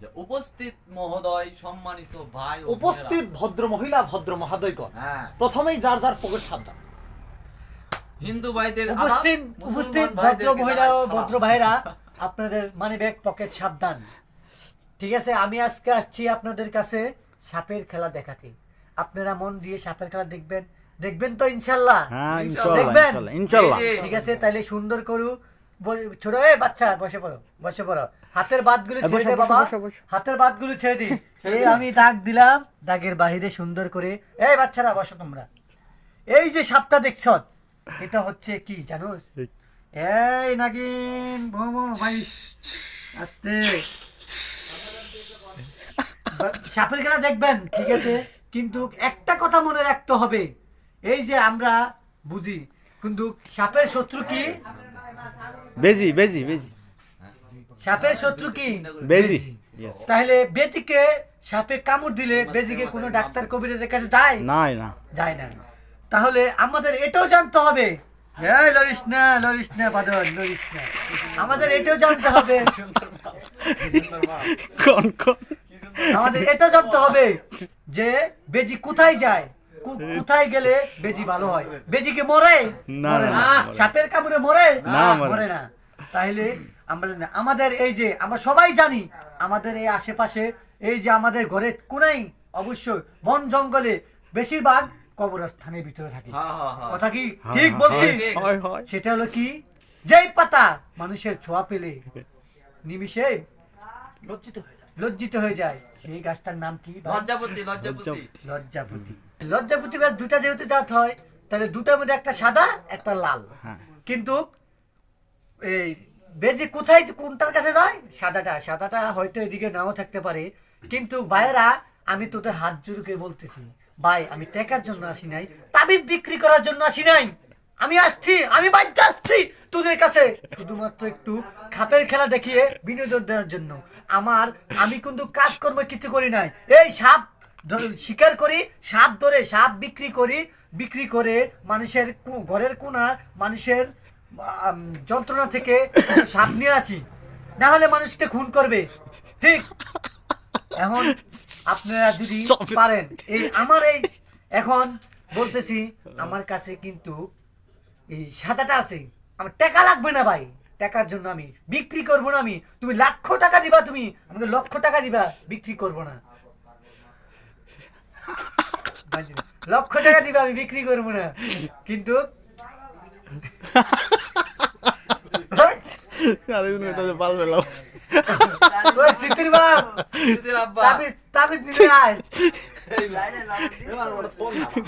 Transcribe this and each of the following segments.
যে উপস্থিত মহোদয় সম্মানিত ভাই উপস্থিত ভদ্র মহিলা ভদ্র মহাদয়গণ। হ্যাঁ। প্রথমেই যার যার পকেট সাবধান। হিন্দু ভাইদের উপস্থিত উপস্থিত ভদ্র মহিলা। ভদ্র ভাইরা আপনাদের মানি ব্যাগ পকেট সাবধান। ঠিক আছে আমি আজকে আসছি আপনাদের কাছে সাপের খেলা দেখাতে। আপনারা মন দিয়ে সাপের খেলা দেখবেন। দেখবেন তো ইনশাল্লাহ? হ্যাঁ দেখবেন? ইনশাল্লাহ। ঠিক আছে তাইলে সুন্দর করু। ছোট এ বাচ্চা বসে পড়ো বসে পড়ো। হাতের বাতগুলো ছেড়ে দে বাবা। হাতের বাতগুলো ছেড়ে দি এই আমি দাগ দিলাম দাগের বাহিরে সুন্দর করে। এই বাচ্চারা বসো তোমরা। এই যে সাপটা দেখছ এটা হচ্ছে কি জানোস এই। নাগিন ভোমো ভাই আস্তে। সাপের খেলা দেখবেন ঠিক আছে? কিন্তু একটা কথা মনে রাখতে হবে। এই যে আমরা বুঝি কিন্তু সাপের শত্রু কি? বেজি বেজি বেজি। সাপের শত্রু কি? বেজি তাহলে বেজিকে সাপে কামড় দিলে বেজিকে কোনো ডাক্তার কবিরাজের কাছে যায়? নাই না। যায় না। তাহলে আমাদের এটাও জানতে হবে। এই লরিস না লরিস না লরিস না আমাদের এটাও জানতে হবে। আমাদের এটা জানতে হবে যে বেজি কোথায় যায়? কোথায় গেলে বেজি ভালো হয়? বেজি কি মরে? না, মরে। সাপের কামড়ে মরে? না, মরে না। তাহলে আমরা আমাদের এই যে আমরা সবাই জানি আমাদের এই আশেপাশে এই যে আমাদের ঘরের কোনাই অবশ্যই বন জঙ্গলে বেশিরভাগ কবরস্থানের ভিতরে থাকে। হ্যাঁ, হ্যাঁ, হ্যাঁ। কথা কি ঠিক বলছি। হয় হয় সেটা হলো কি? যেই পাতা মানুষের ছোঁয়া পেলে নিমিষে লজ্জিত হয়ে যায়। লজ্জিত হয়ে যায়। সেই গাছটার নাম কি? লজ্জাপতি। লজ্জাপতি। লজ্জাপতি। লজ্জাপতি গাছ দুটা যেহেতু জাত হয় তাহলে দুটার মধ্যে একটা সাদা একটা লাল। হ্যাঁ। কিন্তু এই বেজি কোথায় কোনটার কাছে যায়? সাদাটা। সাদাটা হয়তো এদিকে নাও থাকতে পারে। কিন্তু ভাইয়েরা আমি তোদের হাত জোরকে বলতেছি ভাই আমি টেকার জন্য আসি নাই তাবিজ বিক্রি করার জন্য আসি নাই। আমি আসছি আমি বাড়িতে আসছি তোদের কাছে। শুধুমাত্র একটু খাপের খেলা দেখিয়ে বিনোদন দেওয়ার জন্য। আমার আমি কিন্তু কাজকর্ম কিছু করি নাই। এই সাপ শিকার করি সাপ ধরে সাপ বিক্রি করি বিক্রি করে মানুষের ঘরের কোনার মানুষের যন্ত্রণা থেকে সাপ নিয়ে আসি। না হলে মানুষকে খুন করবে। ঠিক? এখন আপনারা যদি পারেন। এই আমার এই এখন বলতেছি আমার কাছে কিন্তু এই সাদাটা আছে। আমার টাকা লাগবে না ভাই টাকার জন্য আমি। বিক্রি করব না আমি। তুমি লাখ টাকা দিবা তুমি আমাকে লক্ষ টাকা দিবা বিক্রি করব না। লক্ষ টাকা দিবা আমি বিক্রি করব না। কিন্তু আরেকজন মেটাতে পারবে না। ওই সিতির বাপ। দিদির আব্বা। তাবিজ তাবিজ দিতে আয়।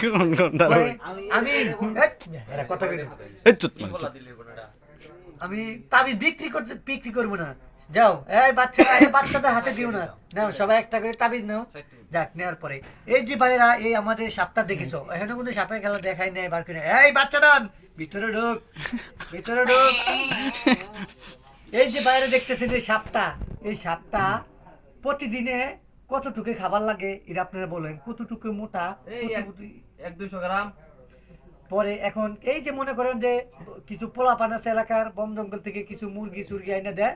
কোন কোন তারা পরে আমি তাবিজ বিক্রি করতে বিক্রি করব না। যাও। এই বাচ্চারা এই বাচ্চাদের হাতে দিও না। নাও সবাই একটা করে তাবিজ নাও। যাক নেওয়ার পরে। এই যে ভাইরা এই আমাদের সাপটা দেখেছ? এখানে কোনো সাপের খেলা দেখাই নাই বার করে। এই বাচ্চাদান ভিতরে ঢোক ভিতরে ঢোক। এই যে বাইরে দেখতেছেন এই সাপটা এই সাপটা প্রতিদিনে কতটুকু খাবার লাগে এটা আপনারা বলেন। কতটুকু মোটা এক- দুশো গ্রাম। পরে এখন এই যে মনে করেন যে কিছু পোলাপান আছে এলাকার বন জঙ্গল থেকে কিছু মুরগি সুরগি আইনা দেয়।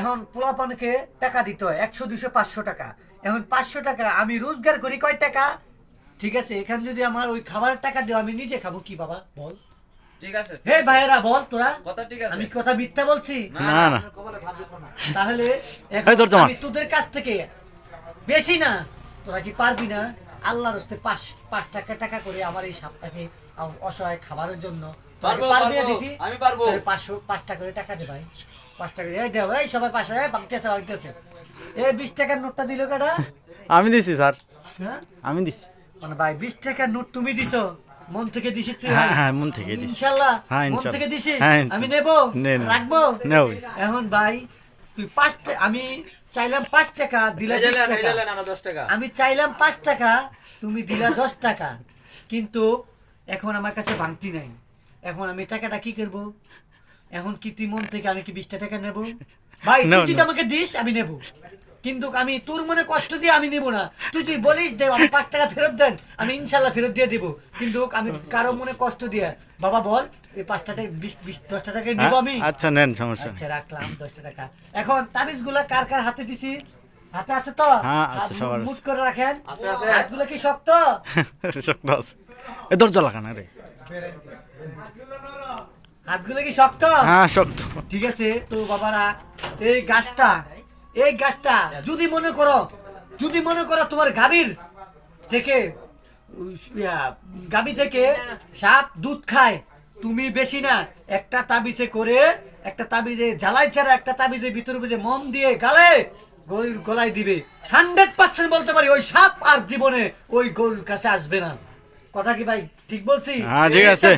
এখন পোলাপানকে টাকা দিতে একশো দুশো পাঁচশো টাকা। এখন পাঁচশো টাকা আমি রোজগার করি কয় টাকা? ঠিক আছে এখানে যদি আমার ওই খাবারের টাকা দেওয়া আমি নিজে খাব। কি বাবা বল। ঠিক আছে। হে ভাইয়েরা বল তোরা। কথা ঠিক আছে। আমি কথা মিথ্যা বলছি? না না তাহলে এখন এই ধর জামান। আমি তোদের কাছ থেকে বেশি না তোরা কি পারবি না? আল্লাহর হস্তে পাঁচ পাঁচ টাকা টাকা করে আমার এই সাপটাকে অসহায় খাবারের জন্য। তোরা পারব, পারবি। পারব, আমি পারব। পাঁচশো পাঁচ টাকা করে টাকা দে ভাই। পাঁচ টাকা দিয়ে এই দেও এই সবাই পাঁচশো এই বাংতেছে বাংতেছে এই বিশ টাকার নোটটা দিল কেটা আমি দিছি স্যার। হ্যাঁ? আমি দিছি। মানে ভাই বিশ টাকার নোট তুমি দিছো। মন থেকে দিছি তুই হ্যাঁ, হ্যাঁ, মন থেকে দিছি। ইনশাল্লাহ হ্যাঁ, মন থেকে দিছি? হ্যাঁ, আমি ইনশাল্লাহ। নেব? নে, নে। রাখব? নেও। এখন ভাই তুই পাঁচ আমি চাইলাম পাঁচ টাকা দিলা এই বিশ যে নেন, এই টাকা। যে নেন, আরও দশ টাকা। আমি চাইলাম পাঁচ টাকা তুমি দিলা দশ টাকা। কিন্তু এখন আমার কাছে ভাঙতি নাই। এখন আমি টাকাটা কি করব? এখন কি তুই মন থেকে আমি কি বিশটা টাকা নেব? ভাই তুই যদি আমাকে দিস আমি নেব। কিন্তু আমি তোর মনে কষ্ট দিয়ে আমি নেব না। তুই তুই বলিস দেব আমি পাঁচ টাকা ফেরত দেন আমি ইনশাল্লাহ ফেরত দিয়ে দেবো। কিন্তু আমি কারও মনে কষ্ট দিয়ে বাবা বল এই পাঁচটা টাকা বিশ বিশ দশটা টাকা নিব আমি? আচ্ছা নেন সমস্যা আচ্ছা রাখলাম দশটা টাকা। এখন তাবিজগুলা কার কার হাতে দিছি? হাতে আছে তো? হ্যাঁ, আছে, সবার মুট করে রাখেন। আছে, আছে। হাতগুলো কি শক্ত? শক্ত আছে। এ দরজা লাগানো রে হাতগুলো কি শক্ত? হ্যাঁ শক্ত। ঠিক আছে তো বাবারা এই গাছটা এই গাছটা যদি মনে করো যদি মনে করো তোমার গাভীর থেকে গাভী থেকে সাপ দুধ খায় তুমি বেশি না একটা তাবিজে করে একটা তাবিজে জ্বালাই ছাড়া একটা তাবিজে ভিতরে বুঝে মম দিয়ে গালে গরুর গলায় দিবে। হান্ড্রেড পার্সেন্ট বলতে পারি ওই সাপ আর জীবনে ওই গরুর কাছে আসবে না। কথা কি ভাই ঠিক বলছি? হ্যাঁ ঠিক আছে।